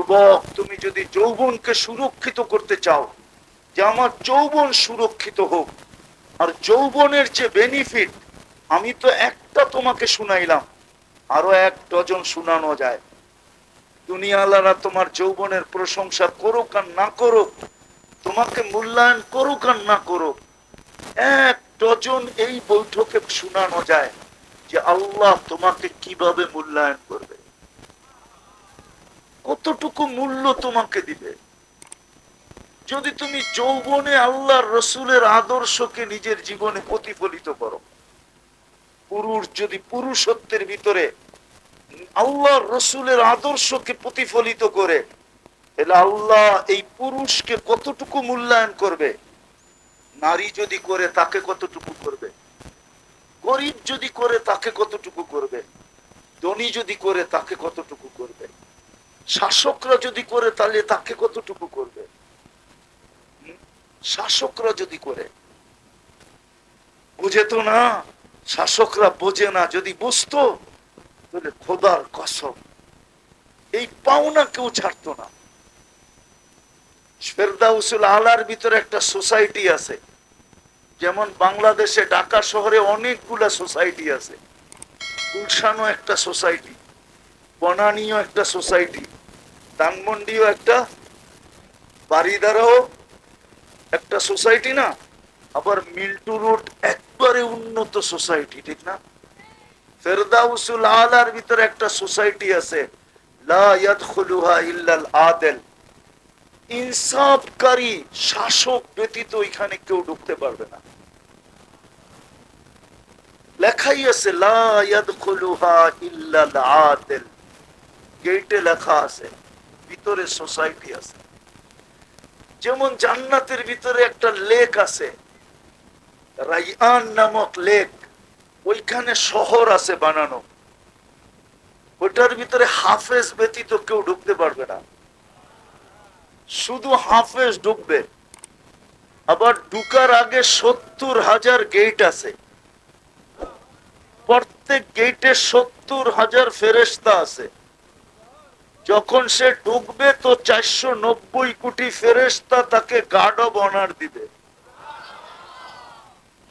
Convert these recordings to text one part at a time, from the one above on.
যুবক, তুমি যদি যৌবনকে সুরক্ষিত করতে চাও, যে আমার যৌবন সুরক্ষিত হোক, আর যৌবনের যে বেনিফিট আমি তো একটা তোমাকে শুনাইলাম, আরও এক ডজন শুনানো যায়। দুনিয়ালারা তোমার যৌবনের প্রশংসা করুক আর না করুক, তোমাকে মূল্যায়ন করুক আর না করুক, এক ডজন এই বৈঠকে শোনানো যায় যে আল্লাহ তোমাকে কীভাবে মূল্যায়ন করবে। কতটুকু মূল্য তোমাকে দিবে? যদি তুমি যৌবনে আল্লাহর রসুলের আদর্শকে নিজের জীবনে প্রতিফলিত করো, পুরুষ যদি পুরুষত্বের ভিতরে আল্লাহর রসুলের আদর্শকে প্রতিফলিত করে, তাহলে আল্লাহ এই পুরুষকে কতটুকু মূল্যায়ন করবে? নারী যদি করে, তাকে কতটুকু করবে? গরিব যদি করে, তাকে কতটুকু করবে? ধনী যদি করে, তাকে কতটুকু করবে? শাসকরা যদি করে, তাহলে তাকে কতটুকু করবে? শাসকরা যদি করে, বুঝে তো না? শাসকরা বোঝে না, যদি বুঝতো, তাহলে খোদার কসম, এই পাওনা কেউ ছাড়তো না। ফেরদাউসুল আলার ভিতরে একটা সোসাইটি আছে, যেমন বাংলাদেশে ঢাকা শহরে অনেকগুলা সোসাইটি আছে। গুলশানও একটা সোসাইটি, বনানীও একটা সোসাইটি। ধানমন্ডিও একটা বাড়িদারাও একটা সোসাইটি না, আবার মিল্টু রোড একবারে উন্নত সোসাইটি, ঠিক না? ফেরদাউসুল আলার ভিতরে একটা সোসাইটি আছে আদেল। ইনসাফকারী শাসক ব্যতীত এখানে কেউ ঢুকতে পারবে না। লেখাই আছে, লা ইল্লাল আদেল। গেটে লেখা আছে। ভিতরে সোসাইটি আছে। যেমন জান্নাতের ভিতরে একটা লেক আছে রাইয়ান নামক লেক ওইখানে শহর আছে বানানো। ওইটার ভিতরে হাফেজ ব্যতীত কেউ ঢুকতে পারবে না। শুধু হাফেজ ঢুকবে। আবার ঢুকার আগে সত্তর হাজার গেট আছে। প্রত্যেক গেটে সত্তর হাজার ফেরেস্তা আছে। যখন সে ঢুকবে তো চারশো নব্বই কোটি ফেরেস্তা তাকে গার্ড অব অনার দিবে।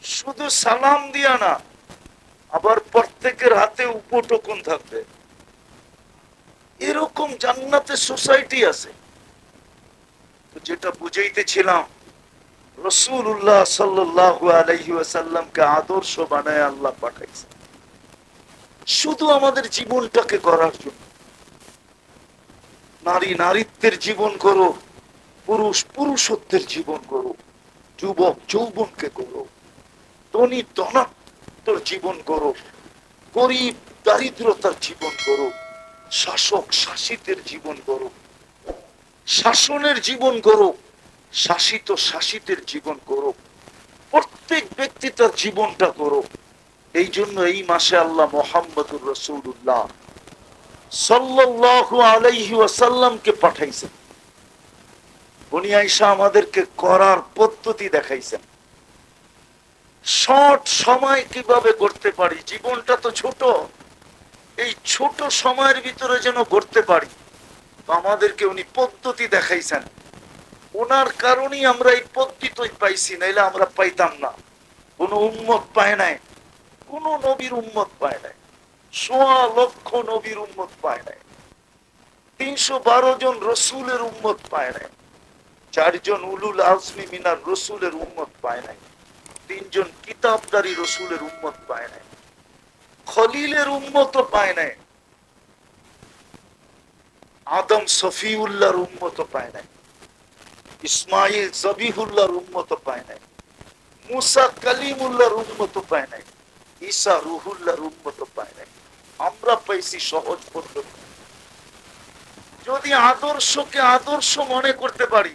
শুধু সালাম দিয়া না, আবার প্রত্যেকের হাতে উপটোকন থাকবে। এরকম জান্নাতে সোসাইটি আছে। যেটা বুঝাইতেছিলাম রসুল্লাহ সাল্লাহ আলহি আদর্শ বানায় আল্লাহ পাঠাইছে। শুধু আমাদের জীবনটাকে করার জন্য। নারী নারীত্বের জীবন করো, পুরুষ, পুরুষত্বের জীবন করো, যুবক, যৌবনকে করো, ধনী ধনাত্মর জীবন করো, গরিব, দারিদ্রতার জীবন করো, শাসক, শাসিতের জীবন করো, শাসনের জীবন করো, শাসিত, শাসিতের জীবন করো, প্রত্যেক ব্যক্তি তার জীবনটা করো। এই জন্য এই মাসে আল্লাহ মোহাম্মদুর রসুল্লাহ সাল্লাল্লাহু আলাইহি ওয়াসাল্লামকে পাঠাইছেন। আমাদেরকে করার পদ্ধতি দেখাইছেন। শর্ট সময় কীভাবে করতে পারি? জীবনটা তো ছোট। এই ছোট সময়ের ভিতরে যেন করতে পারি আমাদেরকে উনি পদ্ধতি দেখাইছেন। ওনার কারণেই আমরা এই পদ্ধতি পাইছি, নাইলে আমরা পাইতাম না। কোনো উম্মত পায় নাই। কোন নবীর উম্মত পায় নাই। সোয়া লক্ষ নবীর উম্মত পায় নাই। তিনশো বারো জন রসুলের উম্মত পায় নাই। চারজন উলুল আজমি মিনার রসুলের উম্মত পায় নাই। তিনজন কিতাবদারি রসুলের উম্মত পায় নাই। খলিলের উম্মত পায় নাই। আদম সফিউল্লাহর উম্মত পায় নাই। ইসমাইল জবিহুল্লাহর উম্মত পায় নাই। মুসা কালিমুল্লাহর উম্মত পায় নাই। ঈসা রুহুল্লাহর উম্মত পায় নাই। আমরা পাইছি সহজ পদ্ধতি। যদি আদর্শকে আদর্শ মনে করতে পারি,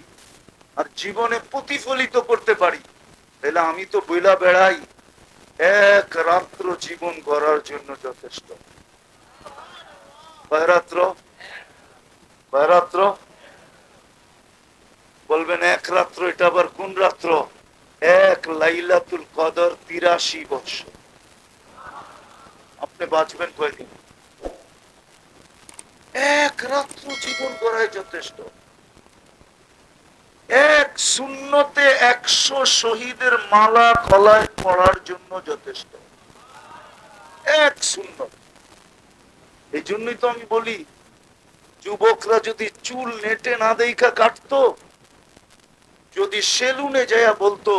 আর জীবনে প্রতিফলিত করতে পারি, তাহলে আমি তো বইলা বেড়াই, এক রাত্র জীবন গড়ার জন্য যথেষ্ট। বলবেন এক রাত্র, এটা আবার কোন রাত্র? এক লাইলাতুল কদর তিরাশি বৎসর। আপনি বাঁচবেন কয়দিন? এক রাত্র জীবন গড়ায় যথেষ্ট। এক শূন্যতে একশো শহীদের মালা কলায় পড়ার জন্য যথেষ্ট। এক শূন্য এই জন্যই তো আমি বলি, যুবকরা যদি চুল নেটে না দেখা কাটতো, যদি সেলুনে যায়া বলতো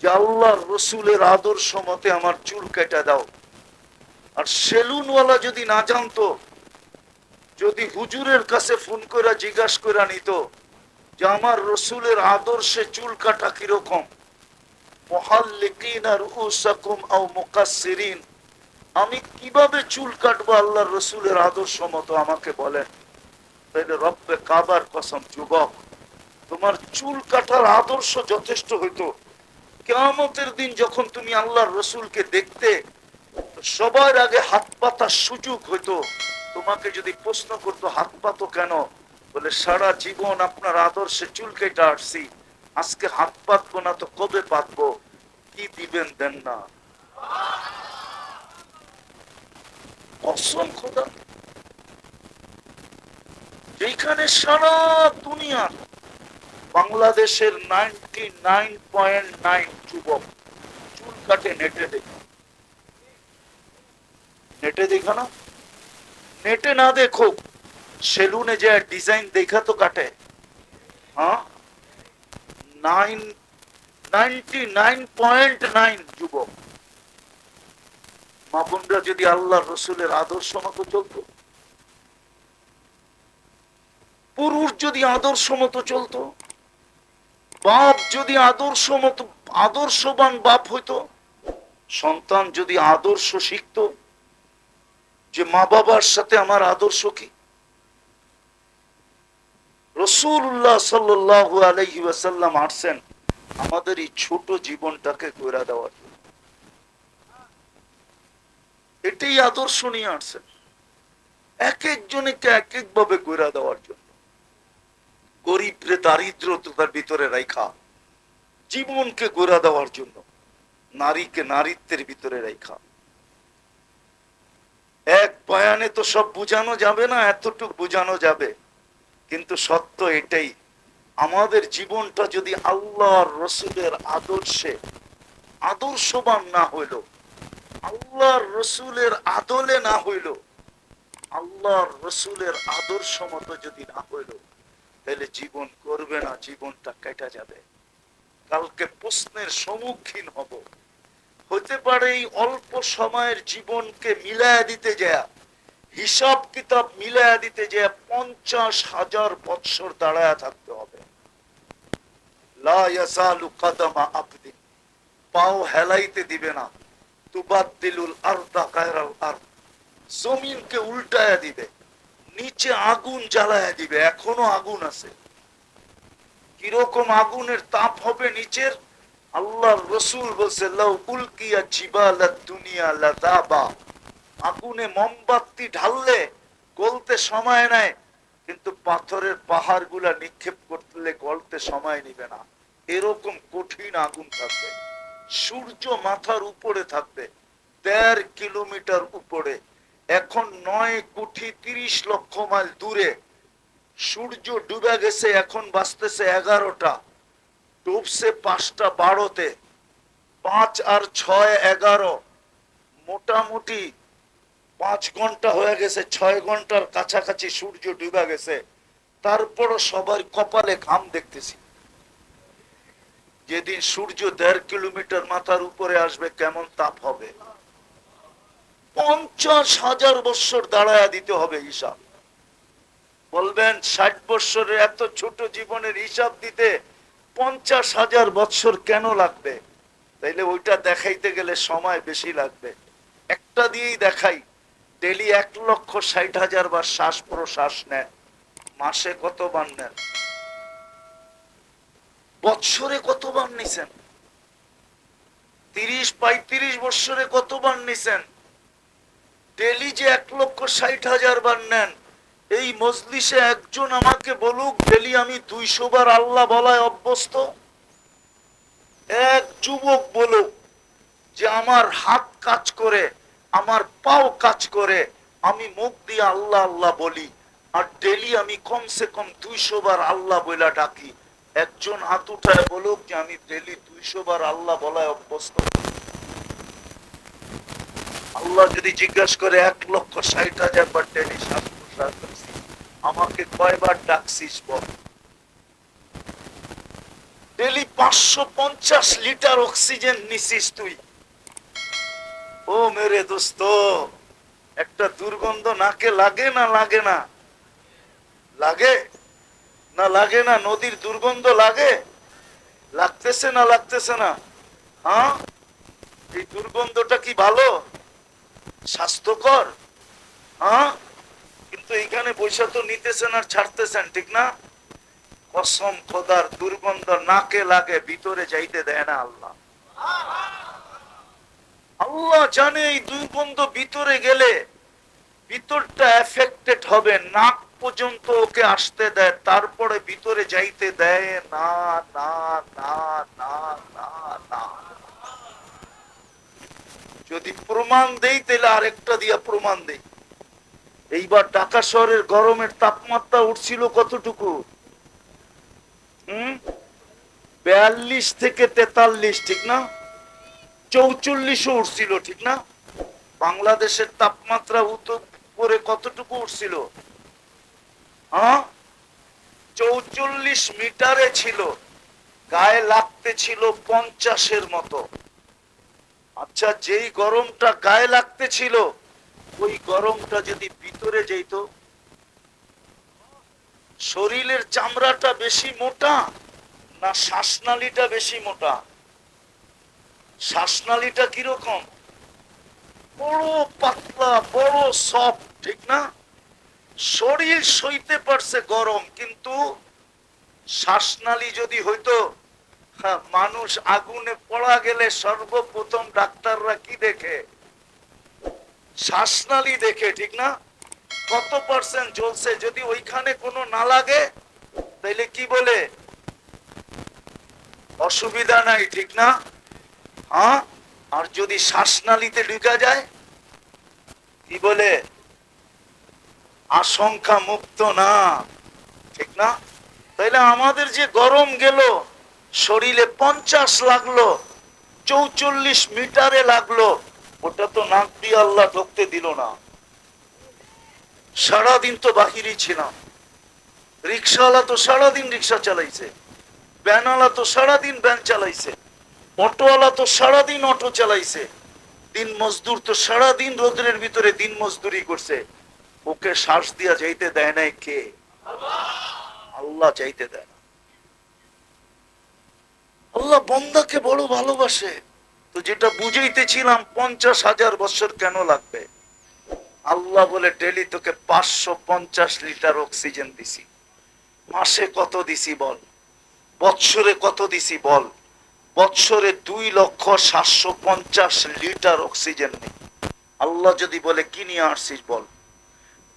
যে আল্লাহর রসুলের আদর্শ মতে আমার চুল কেটে দাও আর সেলুনওয়ালা যদি না জানতো, যদি হুজুরের কাছে ফোন করে জিজ্ঞাসা করে নিত যে আমার রসুলের আদর্শে চুল কাটা কীরকম আমি কীভাবে চুল কাটবো আল্লাহর রসুলের আদর্শ মতো আমাকে বলেন। তাইলে রব্বে কাবার কসম, যুবক, তোমার চুল কাটার আদর্শ যথেষ্ট হইতো। কেয়ামতের দিন যখন তুমি আল্লাহর রসুলকে দেখতে সবার আগে হাত পাতার সুযোগ হইতো। তোমাকে যদি প্রশ্ন করতো, হাত পাতো কেন? বলে, সারা জীবন আপনার আদর্শে চুল কেটে আসছি। আজকে হাত পাতবো না তো কবে পাতবো? কি দিবেন দেন না? যেখানে সারা দুনিয়ার বাংলাদেশের নাইনটি নাইন পয়েন্ট নাইন যুবক চুল কাটে নেটে দেখে। নেটে দেখা না? নেটে না দেখো। সেলুনে যে ডিজাইন দেখা তো কাটে। হ্যাঁ? Nine, ninety nine point nine যুবক। যদি আল্লাহ রসুলের আদর্শ মতো চলতো? পুরুষ যদি আদর্শ মতো চলতো? বাপ যদি আদর্শ মতো, আদর্শবান বাপ হইতো? সন্তান যদি আদর্শ শিখতো? যে মা বাবার সাথে আমার আদর্শ কি? রসুল্লাহ সাল্লাহ আলহি ওয়াসাল্লাম আসছেন আমাদের এই ছোট জীবনটাকে গড়া দেওয়ার জন্য। এটাই আদর্শ নিয়ে আসছেন। এক একজনকে এক এক ভাবে গড়া দেওয়ার জন্য। গরিবরে দারিদ্রতার ভিতরে রেখা জীবনকে গড়া দেওয়ার জন্য। নারীকে নারীত্বের ভিতরে রেখা এক বয়ানে তো সব বুঝানো যাবে না, এতটুকু বুঝানো যাবে। কিন্তু সত্য এটাই, আমাদের জীবনটা যদি আল্লাহর রসুলের আদর্শে, আদর্শবান না হইল, আল্লাহর রসুলের আদলে না হইল, আল্লাহর রসুলের আদর্শ মতো যদি না হইল, তাহলে জীবন করবে না, জীবনটা কেটে যাবে। কালকে প্রশ্নের সম্মুখীন হব। হতে পারে এই অল্প সময়ের জীবনকে মিলায়া দিতে যায়, হিসাব কিতাব মিলায়া দিতে যে পঞ্চাশ হাজার বৎসর দাঁড়ায় থাকতে হবে। পাও হেলাইতে দিবে না। তুবাদ্দিলুল আরদা কায়রাল আরদ, জমিনকে উল্টায়া দিবে, নিচে আগুন জ্বালায়া দিবে, এখনও আগুন আছে। কীরকম আগুনের তাপ হবে নিচের? আল্লাহর রসুল বলছে, লাউ উলকিয়া জিবালা দুনিয়া লাদাবা আগুনে মোমবাতি ঢাললে গলতে সময় নেয় কিন্তু পাথরের পাহাড়গুলা নিক্ষেপ করলে গলতে সময় নিবে না। এরকম কঠিন আগুন থাকবে। সূর্য মাথার উপরে থাকবে, দেড় কিলোমিটার উপরে। এখন নয় কোটি তিরিশ লক্ষ মাইল দূরে। সূর্য ডুবে গেছে, এখন বাঁচতেছে এগারোটা। ডুবছে পাঁচটা বারোতে। পাঁচ আর ছয় এগারো। মোটামুটি পাঁচ ঘণ্টা হয়ে গেছে, ছয় ঘণ্টার কাছাকাছি সূর্য ডুবে গেছে। তারপরও সবার কপালে ঘাম দেখতেছি। যেদিন সূর্য দেড় কিলোমিটার মাথার উপরে আসবে, কেমন তাপ হবে? পঞ্চাশ হাজার বৎসর দাঁড়ায়া দিতে হবে হিসাব। বলবেন, ষাট বৎসরের এত ছোট জীবনের হিসাব দিতে পঞ্চাশ হাজার বৎসর কেন লাগবে? তাইলে ওইটা দেখাইতে গেলে সময় বেশি লাগবে। একটা দিয়েই দেখাই, ডেলি এক লক্ষ ষাট হাজার বার শ্বাস প্রশ্বাস নেন। মাসে কতবার নেন? বৎসরে কতবার নিছেন? তিরিশ, পঁয়ত্রিশ বৎসরে কতবার নিছেন? ডেলি যে এক লক্ষ ষাট হাজার বার নেন এই মজলিসে একজন আমাকে বলুক, ডেলি আমি দুইশো বার আল্লাহ বলায় অভ্যস্ত। এক যুবক বলুক যে, আমার হাত কাজ করে, আমার পাও কাজ করে, আমি মুখ দিয়ে আল্লাহ আল্লাহ বলি, আর ডেলি আমি কমসে কম দুইশো বার আল্লাহ বইলা ডাকি। একজন হাত উঠায় বলুক যে, আমি ডেলি দুইশো বার আল্লাহ বলায় অভ্যস্ত। আল্লাহ যদি জিজ্ঞাসা করে, এক লক্ষ ষাট হাজার বার ডেলি শ্বাস প্রশ্বাস আমাকে কয়বার ডাকছিস বল? ডেলি পাঁচশো পঞ্চাশ লিটার অক্সিজেন নিছিস তুই। ও মেরে দোস্ত, একটা দুর্গন্ধ নাকে লাগে না লাগে না? লাগে? না লাগে না? নদীর দুর্গন্ধ লাগে? লাগতেছে না লাগতেছে না? হ্যাঁ? এই দুর্গন্ধটা কি ভালো? স্বাস্থ্যকর? হ্যাঁ? কিন্তু এইখানে পয়সা তো নিতেছেন আর ছাড়তেছেন, ঠিক না? কসম খোদার দুর্গন্ধ নাকে লাগে, ভিতরে যাইতে দেয় না আল্লাহ। আল্লাহ জানে এই দুর্গন্ধ ভিতরে গেলে ভিতরটা এফেক্টেড হবে, নাক পর্যন্ত ওকে আসতে দেয়, তারপরে ভিতরে যাইতে দেয় না না না না না না। যদি প্রমাণ দেই, তাহলে আরেকটা দিয়া প্রমাণ দেই। এইবার ঢাকা শহরের গরমের তাপমাত্রা উঠছিল কতটুকু? হুম? বিয়াল্লিশ থেকে তেতাল্লিশ, ঠিক না? চৌচল্লিশও উঠছিল, ঠিক না? বাংলাদেশের তাপমাত্রা উপরে কতটুকু উঠছিল? হ্যাঁ? চৌচল্লিশ মিটারে ছিল। গায়ে লাগতে ছিল পঞ্চাশের মতো। আচ্ছা যেই গরমটা গায়ে লাগতে ছিল ওই গরমটা যদি ভিতরে যেত শরীরের চামড়াটা বেশি মোটা না শ্বাসনালীটা বেশি মোটা? শ্বাসনালীটা কীরকম? বড় পাতলা বড় সফট ঠিক না? শরীর সইতে পারছে গরম কিন্তু শ্বাসনালী যদি হইতো হ্যাঁ, মানুষ আগুনে পড়া গেলে সর্বপ্রথম ডাক্তাররা কি দেখে? শ্বাসনালী দেখে, ঠিক না? কত পার্সেন্ট জ্বলছে? যদি ওইখানে কোনো না লাগে, তাইলে কি বলে? অসুবিধা নাই, ঠিক না? হ্যাঁ? আর যদি শ্বাসনালীতে ঢুকা যায়, কি বলে? আশঙ্কা মুক্ত না, ঠিক না? তাইলে আমাদের যে গরম গেল, শরীরে পঞ্চাশ লাগল, চৌচল্লিশ মিটারে লাগল ওটা তো নাক দিয়ে আল্লাহ ঢুকতে দিল না। সারাদিন তো বাহিরই ছিলাম। রিক্সাওয়ালা তো সারাদিন রিক্সা চালাইছে। ভ্যানওয়ালা তো সারাদিন ভ্যান চালাইছে। অটোওয়ালা তো সারাদিন অটো চালাইছে। দিন মজদুর তো সারাদিন রোদ্রের ভিতরে দিন মজদুরি করছে। ওকে শ্বাস দিয়া যাইতে দেয় নাই কে? আল্লাহ যাইতে দেয় না। আল্লাহ বন্দাকে বড় ভালোবাসে। তো যেটা বুঝাইতেছিলাম, পঞ্চাশ হাজার বছর কেন লাগবে? আল্লাহ বলে, ডেলি তোকে পাঁচশো পঞ্চাশ লিটার অক্সিজেন দিছি। মাসে কত দিছি বল? বৎসরে কত দিছি বল? বৎসরে দুই লক্ষ সাতশো পঞ্চাশ লিটার অক্সিজেন নেই। আল্লাহ যদি বলে, কি নিয়ে আসছিস বল?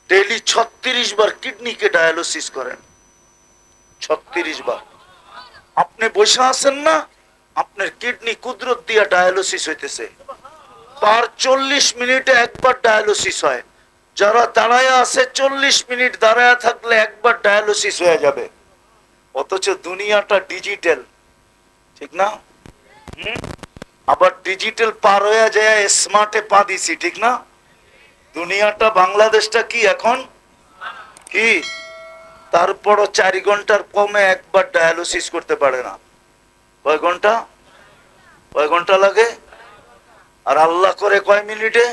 ডেলি ছত্রিশ বার কিডনিকে ডায়ালিসিস করেন। ছত্রিশ বার। আপনি বসে আছেন না? আপনার কিডনি কুদরত দিয়া ডায়ালিসিস হইতেছে। পার চল্লিশ মিনিটে একবার ডায়ালিসিস হয়। যারা দাঁড়ায় আছে, চল্লিশ মিনিট দাঁড়ায় থাকলে একবার ডায়ালিসিস হয়ে যাবে। অথচ দুনিয়াটা ডিজিটাল। ঠিক না? হুম? আবার ডিজিটাল পার হয়ে যায়, স্মার্টে পা দিছি, ঠিক না? দুনিয়াটা, বাংলাদেশটা কি এখন? কি? তারপরও চারি ঘণ্টার কমে একবার ডায়ালিসিস করতে পারে না। কয় ঘণ্টা? কয় ঘণ্টা লাগে? আর আল্লাহ করে কয় মিনিটে?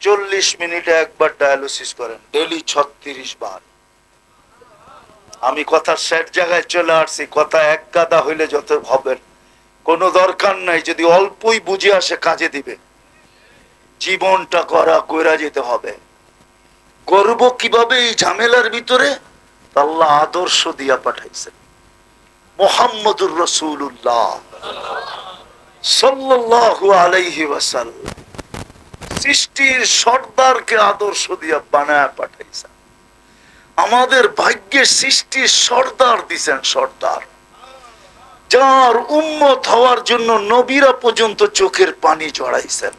চল্লিশ মিনিটে একবার ডায়ালিসিস করেন ডেলি ছত্রিশ বার। আমি কথা শেষ জায়গায় চলে আসছি, কথা এক গাদা হইলে যত হবেন কোনো দরকার নাই, যদি অল্পই বুঝে আসে কাজে দিবে। জীবনটা করা, কইরা যেতে হবে। করব কীভাবে এই ঝামেলার ভিতরে? আল্লাহ আদর্শ দিয়া পাঠাইছে। মোহাম্মদুর রসুল্লাহ সাল্লাল্লাহু আলাইহি সৃষ্টির সর্দারকে আদর্শ দিয়া বানায় পাঠাইছে আমাদের ভাগ্যের সৃষ্টির সর্দার দিছেন সর্দার। যার উম্মত হওয়ার জন্য নবীরা পর্যন্ত চোখের পানি চড়াইছেন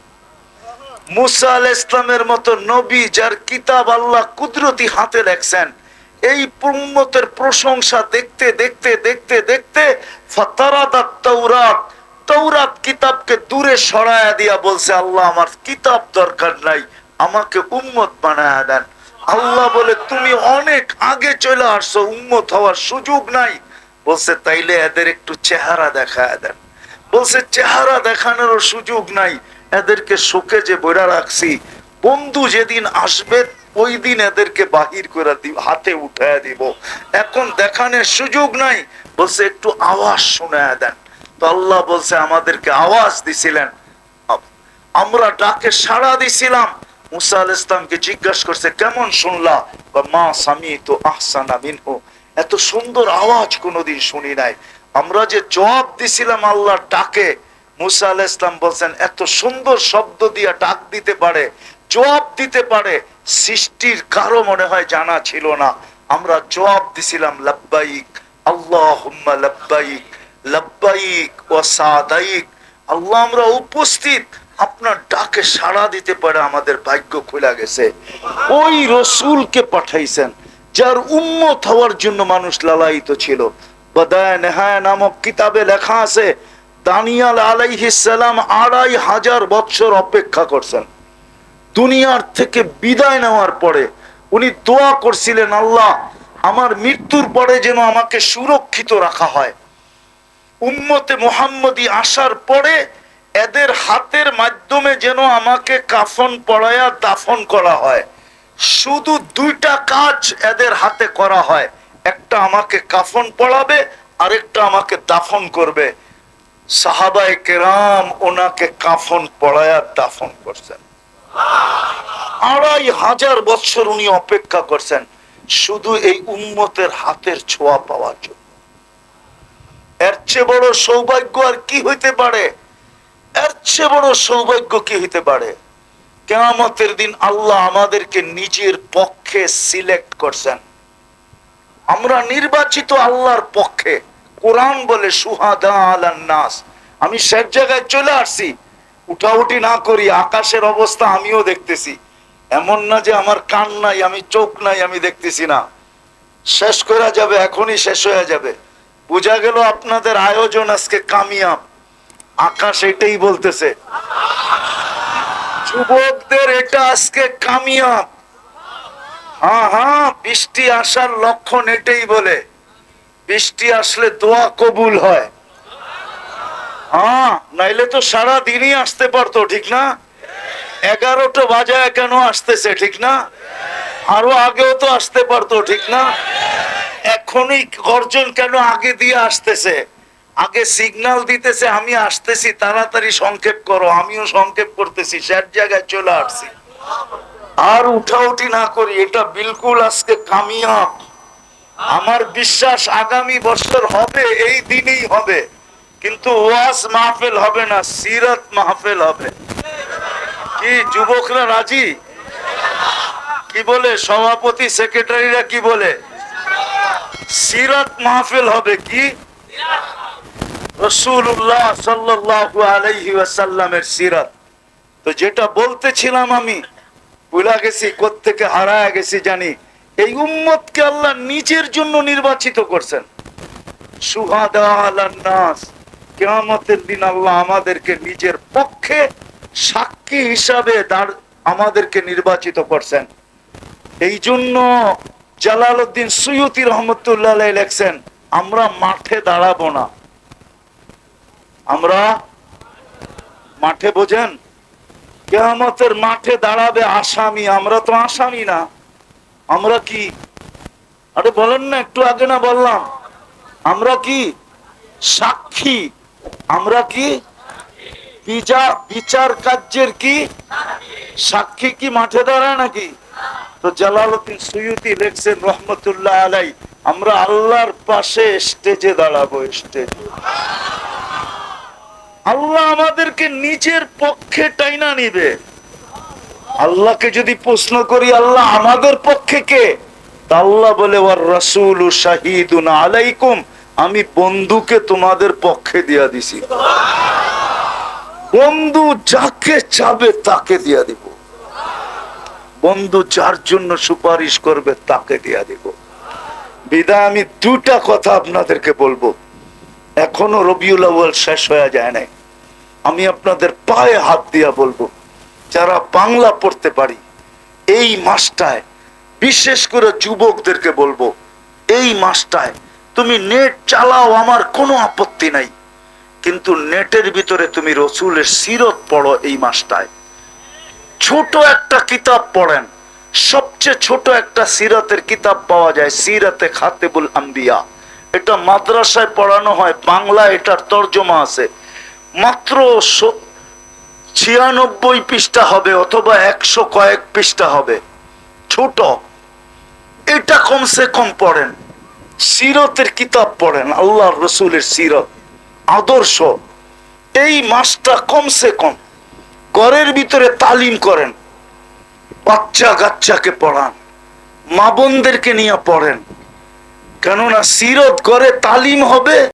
মুসা আল ইসলামের মতো নবী যার কিতাব আল্লাহ কুদরতি হাতে লেখছেন এই উম্মতের প্রশংসা দেখতে দেখতে দেখতে দেখতে তৌরাত কিতাবকে দূরে সরায়া দিয়া বলছে, আল্লাহ, আমার কিতাব দরকার নাই, আমাকে উম্মত বানায়া দেন। আল্লাহ বলে, তুমি অনেক আগে চলে আসছো, উম্মত হওয়ার সুযোগ নাই। বলছে, তাইলে এদের একটু চেহারা দেখায় দেন। বলছে, চেহারা দেখানোর সুযোগ নাই, এদেরকে শোকে যে বইরা রাখছি, বন্ধু যেদিন আসবে ওই দিন এদেরকে বাহির করে দিব হাতে উঠায় দিব। এখন দেখানোর সুযোগ নাই। বলছে, একটু আওয়াজ শোনায় দেন। তো আল্লাহ বলছে, আমাদেরকে আওয়াজ দিছিলেন। আমরা ডাকে সাড়া দিছিলাম। মুসা আল ইসলামকে জিজ্ঞাসা করছে, কেমন শুনলা? বা, মা স্বামী তো আহসানা মিনহু। এত সুন্দর আওয়াজ কোনোদিন শুনি নাই। আমরা যে জবাব দিছিলাম আল্লাহর ডাকে, মুসা আল ইসলাম বলছেন, এত সুন্দর শব্দ দিয়া ডাক দিতে পারে, জবাব দিতে পারে। সৃষ্টির কারও মনে হয় জানা ছিল না। আমরা জবাব দিছিলাম, লাব্বাইক আল্লাহ লাব্বাইক লাব্বাইক ও সাদাইক। আল্লাহ, আমরা উপস্থিত। আপনার ডাকে সাড়া দিতে পারে আমাদের ভাগ্য খোলা গেছে। ওই রসুলকে পাঠাইছেন, যার উম্মত হওয়ার জন্য মানুষ লালায়িত ছিল। বদায় নেহায় নামক কিতাবে লেখা আছে, দানিয়াল আলাইহিস সালাম আড়াই হাজার বছর অপেক্ষা করছেন। দুনিয়ার থেকে বিদায় নেওয়ার পরে উনি দোয়া করছিলেন, আল্লাহ, আমার মৃত্যুর পরে যেন আমাকে সুরক্ষিত রাখা হয়। উম্মতে মোহাম্মদী আসার পরে এদের হাতের মাধ্যমে যেন আমাকে কাফন পড়ায়া দাফন করা হয়। শুধু দুইটা কাজ এদের হাতে করা হয়। একটা আমাকে কাফন পড়াবে আরেকটা আমাকে দাফন করবে। সাহাবায়ে কেরাম ওনাকে কাফন পড়ায়া দাফন করছেন। আড়াই হাজার বছর উনি অপেক্ষা করছেন শুধু এই উম্মতের হাতের ছোঁয়া পাওয়ার জন্য। এর চেয়ে বড় সৌভাগ্য আর কি হইতে পারে? এর চেয়ে বড় সৌভাগ্য কি হইতে পারে? কেয়ামতের দিন আল্লাহ আমাদেরকে নিজের পক্ষে সিলেক্ট করছেন। আমরা নির্বাচিত আল্লাহর পক্ষে। কোরআন বলে, সুহাদা আলান আমি শেষ জায়গায় চলে আসছি। উঠাউঠি না করি, আকাশের অবস্থা আমিও দেখতেছি। এমন না যে আমার কান নাই, আমি চোখ নাই, আমি দেখতেছি না। শেষ করা যাবে, এখনই শেষ হয়ে যাবে। বোঝা গেল আপনাদের আয়োজন আজকে কামিয়াব। আকাশ এটাই বলতেছে। যুবকদের এটা আজকে কামিয়াব। হ্যাঁ হ্যাঁ বৃষ্টি আসার লক্ষণ এটাই বলে। বৃষ্টি আসলে দোয়া কবুল হয়। হ্যাঁ নাইলে তো সারা দিনই আসতে পারতো, ঠিক না? এগারোটা বাজায় কেন আসতেছে, ঠিক না? আরও আগেও তো আসতে পারতো, ঠিক না? এখনই গর্জন কেন আগে দিয়ে আসতেছে? আগে সিগন্যাল দিতেছে, আমি আসতেছি, তাড়াতাড়ি সংক্ষেপ করো, আমিও সংক্ষেপ করতেছি শেষ জায়গায় চলে আসছি। আর উঠাউঠি না করি, এটা বিলকুল আজকে কামিয়াব। আমার বিশ্বাস আগামী বছর হবে, এই দিনেই হবে। কিন্তু ওয়াজ মাহফিল হবে না, সিরত মাহফিল হবে। কি, যুবকরা রাজি? কি বলে? সভাপতি, সেক্রেটারিরা কি বলে? সিরাত মাহফিল হবে কি? রসুল্লাহ সাল্লাল্লাহু আলাইহি সিরাত। তো যেটা বলতেছিলাম আমি, ভুলা গেছি, কোত্থেকে হারায় গেছি জানি। এই উম্মতকে আল্লাহ নিজের জন্য নির্বাচিত করছেন। সুহাদা আলান নাস কেয়ামতের দিন আল্লাহ আমাদেরকে নিজের পক্ষে সাক্ষী হিসাবে দাঁড়, আমাদেরকে নির্বাচিত করছেন। এই জন্য জালালউদ্দিন সৈয়দি রহমতুল্লাহ লেখছেন, আমরা মাঠে দাঁড়াবো না। আমরা মাঠে বোঝেন? কেয়ামতের মাঠে দাঁড়াবে আসামি, আমরা তো আসামি না। আমরা কি? আরে বলেন না, একটু আগে না বললাম। আমরা কি? সাক্ষী। আমরা কি বিচার বিচার কার্যের কি সাক্ষী কি মাঠে দাঁড়ায় নাকি? তো জালালউদ্দিন সুয়ুতি লেখছেন রহমতুল্লাহ আলাই, আমরা আল্লাহর পাশে স্টেজে দাঁড়াবো স্টেজ আল্লাহ আমাদেরকে নিজের পক্ষে টাইনা নিবে। আল্লাহকে যদি প্রশ্ন করি, আল্লাহ আমাদের পক্ষে কে? আল্লাহ বলে, ওয়ার রাসূলু শাহিদুন আলাইকুম। আমি বন্ধুকে তোমাদের পক্ষে দিয়া দিছি। বন্ধু যাকে চাবে তাকে দিয়া দিব। বন্ধু যার জন্য সুপারিশ করবে তাকে দিয়া দিব। বিদায়, আমি দুটা কথা আপনাদেরকে বলব। এখনও রবিউল আউয়াল শেষ হয়ে যায় নাই। আমি আপনাদের পায়ে হাত দিয়া বলব, যারা বাংলা পড়তে পারি, এই মাসটায়, বিশেষ করে যুবকদেরকে বলব, এই মাসটায় তুমি নেট চালাও, আমার কোনো আপত্তি নাই। কিন্তু নেটের ভিতরে তুমি রসুলের সিরত পড়ো এই মাসটায়। ছোট একটা কিতাব পড়েন। সবচেয়ে ছোট একটা সিরাতের কিতাব পাওয়া যায়, সিরাতে খাতেবুল আম্বিয়া। এটা মাদ্রাসায় পড়ানো হয় বাংলা এটার তর্জমা আছে। মাত্র ছিয়ানব্বই পৃষ্ঠা হবে অথবা একশো কয়েক পৃষ্ঠা হবে। ছোট। এটা কমসে কম পড়েন। সিরতের কিতাব পড়েন আল্লাহ রসুলের সিরত, আদর্শ। এই মাসটা কমসে কম ঘরের ভিতরে তালিম করেন, বাচ্চা গাচ্চাকে পড়ান, মা বোনদেরকে নিয়ে পড়েন। কেননা সিরত ঘরে তালিম হবে